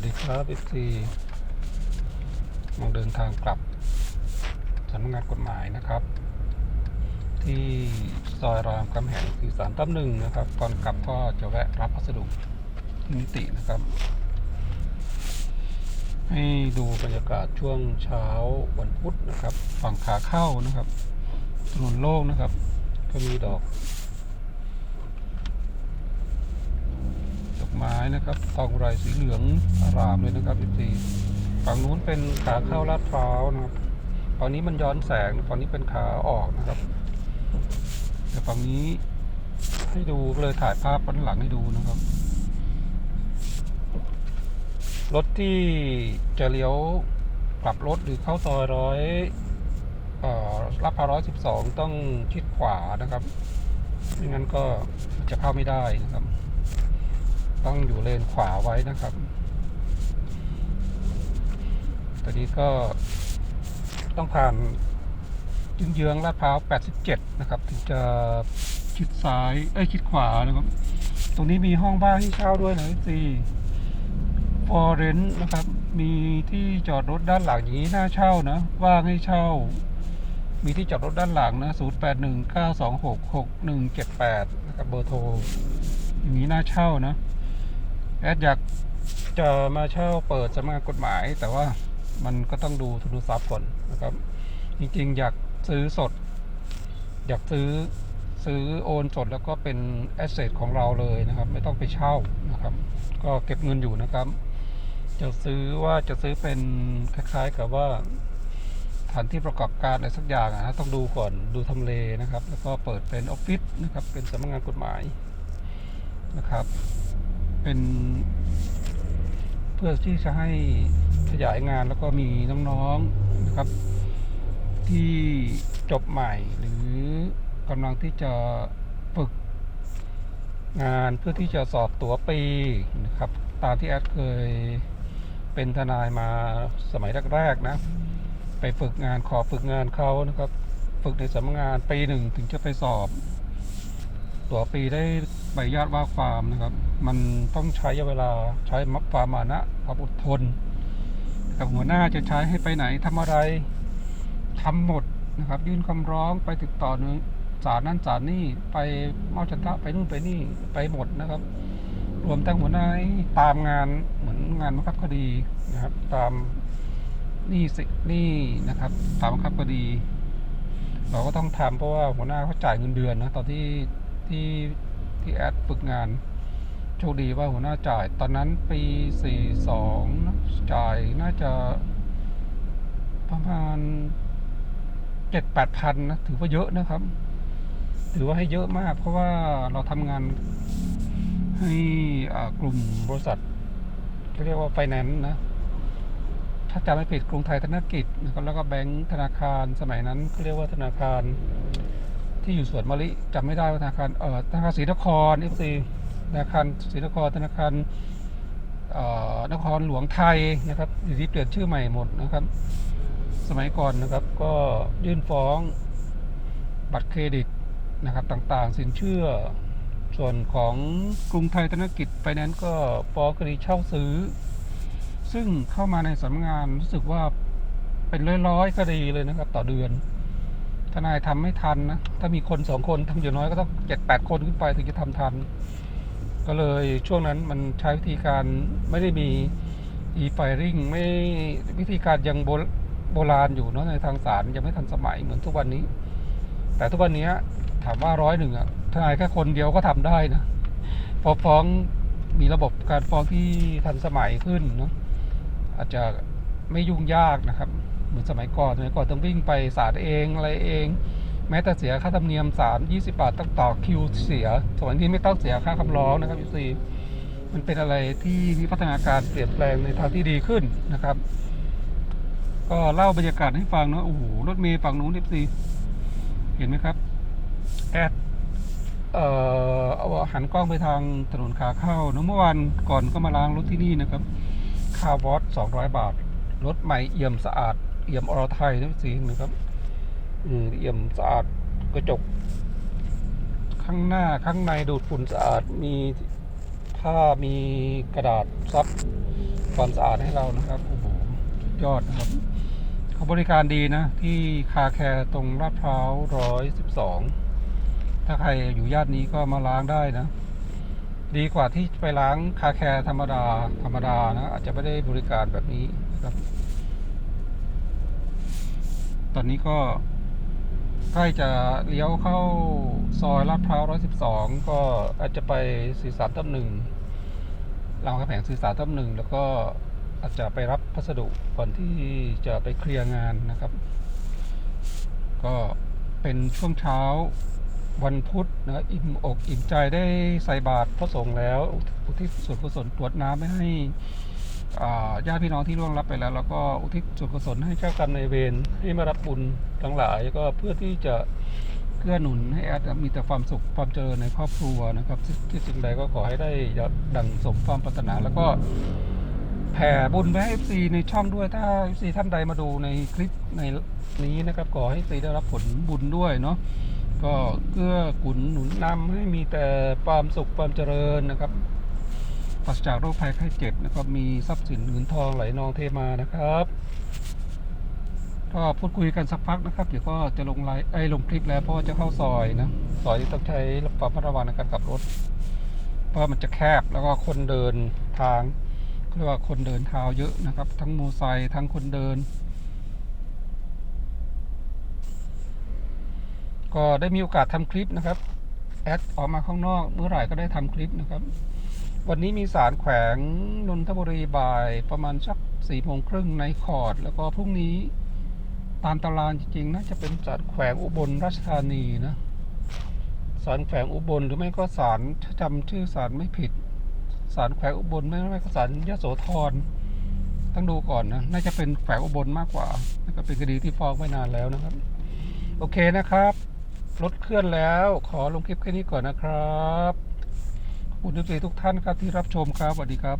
วัสดีครับเอฟซีกำลังเดินทางกลับสำนักงานกฎหมายนะครับ ที่ซอยรามคำแหงที่สามตั้มหนึ่งนะครับก่อนกลับก็จะแวะรับพัสดุนิตินะครับ ให้ดูบรรยากาศช่วงเช้าวันพุธนะครับ ฝั่งขาเข้านะครับถนนโล่งนะครับ ก็มีดอก ดอก ไม้นะครับทองไรสีเหลืองอารามเลยนะครับอีฝั่งนู้นเป็นขาเข้าลาดพร้าวนะครับฝั่งนี้มันย้อนแสงฝั่งนี้เป็นขาออกนะครับแต่ฝั่งนี้ให้ดูก็เลยถ่ายภาพด้านหลังให้ดูนะครับ รถที่จะเลี้ยวกลับรถหรือเข้าซอยร้อยลาดพร้าวร้อยสิบสองต้องชิดขวานะครับไม่งั้นก็จะเข้าไม่ได้นะครับ ต้องอยู่เลนขวาไว้นะครับ ตอนนี้ก็ต้องผ่านยึงเยื้องลาดพร้าว 87 นะครับ ถึงจะชิดซ้าย เอ้ยชิดขวานะครับ ตรงนี้มีห้องบ้านให้เช่าด้วยนะสิฟอร์เรนนะครับ มีที่จอดรถด้านหลังอย่างนี้น่าเช่านะ ว่างให้เช่า มีที่จอดรถด้านหลังนะ 0819266178 นะครับ เบอร์โทร อย่างนี้น่าเช่านะ แอดอยากจะมาเช่าเปิดสำนักงานกฎหมาย แต่ว่ามันก็ต้องดูทุนทรัพย์ก่อนนะครับ จริงๆ อยากซื้อสด อยากซื้อซื้อโอนสดแล้วก็เป็นแอสเซทของเราเลยนะครับ ไม่ต้องไปเช่านะครับ ก็เก็บเงินอยู่นะครับ จะซื้อว่าจะซื้อเป็นคล้ายๆกับว่าสถานที่ประกอบการอะไรสักอย่างอะนะต้องดูก่อนดูทำเลนะครับ แล้วก็เปิดเป็นออฟฟิศนะครับ เป็นสำนักงานกฎหมายนะครับ เป็น เพื่อที่จะให้ขยายงานแล้วก็มีน้องๆนะครับ ที่จบใหม่หรือกำลังที่จะฝึกงานเพื่อที่จะสอบตั๋วปีนะครับ ตามที่แอดเคยเป็นทนายมาสมัยแรกๆนะ ไปฝึกงานขอฝึกงานเขานะครับ ฝึกในสำนักงานปีหนึ่งถึงจะไปสอบ ตั๋วปีได้ใบญาตว่าความนะครับ มันต้องใช้เวลาใช้มัความมานะความอดทนกับหัวหน้าจะใช้ให้ไปไหนทำอะไรทำหมดนะครับ ยื่นคำร้องไปติดต่อหนึ่งศาลนั่นศาลนี่ไปเมอบชันทะไปนู่นไปนี่ไปหมดนะครับ รวมทั้งหัวหน้าตามงานเหมือนงานบังคับคดีนะครับ ตามนี่สินี่นะครับ ตามบังคับคดี เราก็ต้องทำเพราะว่าหัวหน้าเขาจ่ายเงินเดือนนะตอนที่ ที่ที่แอดฝึกงาน โชคดีว่าหัวหน้าจ่าย ตอนนั้นปี 42 จ่ายน่าจะประมาณ7-8พันนะ ถือว่าเยอะนะครับ ถือว่าให้เยอะมาก เพราะว่าเราทำงานให้กลุ่มบริษัทเรียกว่าไฟแนนซ์นะ ถ้าจำไม่ผิดกรุงไทยธนกิจนะครับแล้วก็แบงก์ธนาคารสมัยนั้นเขาเรียกว่าธนาคาร ที่อยู่สวนมะลิจำไม่ได้ว่าธนาคารเอ่อธนาคารศรีนครเอฟซีธนาคารศรีนครธนาคารเอ่อนครหลวงไทยนะครับอยู่ที่เปลี่ยนชื่อใหม่หมดนะครับ สมัยก่อนนะครับก็ยื่นฟ้องบัตรเครดิตนะครับต่างๆ สินเชื่อส่วนของกรุงไทยธนกิจไฟแนนซ์ก็ฟ้องคดีเช่าซื้อ ซึ่งเข้ามาในสำนักงานรู้สึกว่าเป็นร้อยๆคดีเลยนะครับ ต่อเดือน ทนายทำไม่ทันนะ ถ้ามีคนสองคนทำอย่างน้อยก็ต้องเจ็ดแปดคนขึ้นไปถึงจะทำทัน ก็เลยช่วงนั้นมันใช้วิธีการไม่ได้มี e-filing ไม่วิธีการยังโบโบราณอยู่เนาะในทางศาลยังไม่ทันสมัยเหมือนทุกวันนี้ แต่ทุกวันนี้ถามว่าร้อยหนึ่งอะทนายแค่คนเดียวก็ทำได้นะพอฟ้องมีระบบการฟ้องที่ทันสมัยขึ้นเนาะอาจจะไม่ยุ่งยากนะครับ เหมือนสมัยก่อนสมัยก่อนต้องวิ่งไปศาลเองอะไรเอง แม้แต่เสียค่าธรรมเนียมศาล20 บาทต้องต่อคิวเสียสมัยนี้ไม่ต้องเสียค่าคำร้องนะครับพี่ซีมันเป็นอะไรที่มีพัฒนาการเปลี่ยนแปลงในทางที่ดีขึ้นนะครับ ก็เล่าบรรยากาศให้ฟังเนาะโอ้โหรถเมย์ฝั่งนู้นพี่ซีเห็นไหมครับแอดเอ่อเอาหันกล้องไปทางถนนขาเข้าเนอะเมื่อวานก่อนก็มาล้างรถที่นี่นะครับค่าวอส200 บาท รถใหม่เอี่ยมสะอาด เอี่ยมอรไทยนะสีนะครับอืมเอี่ยมสะอาดกระจก ข้างหน้าข้างในดูดฝุ่นสะอาดมีผ้ามีกระดาษซับความสะอาดให้เรานะครับโอ้โหยอดนะครับเขาบริการดีนะ ที่คาแคร์ตรงลาดพร้าวร้อยสิบสองถ้าใครอยู่ย่านนี้ก็มาล้างได้นะ ดีกว่าที่ไปล้างคาแคร์ธรรมดาธรรมดานะ อาจจะไม่ได้บริการแบบนี้นะครับ ตอนนี้ก็ใกล้จะเลี้ยวเข้าซอยลาดพร้าวร้อยสิบสองก็อาจจะไปสื่อสารต้มหนึ่งเรามคำแหงสื่อสารต้มหนึ่งแล้วก็อาจจะไปรับพัสดุก่อนที่จะไปเคลียร์งานนะครับ ก็เป็นช่วงเช้าวันพุธนะอิ่มอกอิ่มใจได้ใส่บาตรพระสงฆ์แล้วอุทิศส่วนกุศลตรวจน้ำไม่ให้ ญาติพี่น้องที่ร่วงรับไปแล้วแล้วก็อุทิศส่วนกุศลให้เจ้ากรรมนายเวรให้มารับบุญทั้งหลายก็เพื่อที่จะเกื้อหนุนให้แอดมีแต่ความสุขความเจริญในครอบครัวนะครับ ที่สิ่งใดก็ขอให้ได้ดังสมความปรารถนา แล้วก็แผ่บุญไปให้ FC ในช่องด้วยถ้า FC ท่านใดมาดูในคลิปในนี้นะครับขอให้ FC ได้รับผลบุญด้วยเนาะก็เกื้อกุลหนุนนำให้มีแต่ความสุขความเจริญนะครับ ปราศจากโรคภัยไข้เจ็บนะครับ มีทรัพย์สินเงินทองไหลนองเทมานะครับ ก็พูดคุยกันสักพักนะครับ เดี๋ยวก็จะลงไลน์ไอ้ลงคลิปแล้วเพราะว่าจะเข้าซอยนะ ซอยที่ต้องใช้ความระมัดระวังในการขับรถ เพราะมันจะแคบแล้วก็คนเดินทางเขาเรียกว่าคนเดินเท้าเยอะนะครับ ทั้งมอเตอร์ไซค์ทั้งคนเดิน ก็ได้มีโอกาสทำคลิปนะครับ แอดออกมาข้างนอกเมื่อไหร่ก็ได้ทำคลิปนะครับ วันนี้มีสารแขวงนนทบุรีบ่ายประมาณสักสี่โมงครึ่งในคอร์ด แล้วก็พรุ่งนี้ตามตารางจริงๆน่าจะเป็นสารแขวงอุบลราชธานีนะสารแขวงอุบลหรือไม่ก็สารจำชื่อสารไม่ผิดสารแขวงอุบลไม่ไม่ก็สารยโสธรต้องดูก่อนนะน่าจะเป็นแขวงอุบลมากกว่าน่าจะเป็นคดีที่ฟ้องไว้นานแล้วนะครับ โอเคนะครับรถเคลื่อนแล้ว ขอลงคลิปแค่นี้ก่อนนะครับ ขอบคุณทุกท่านครับที่รับชมครับสวัสดีครับ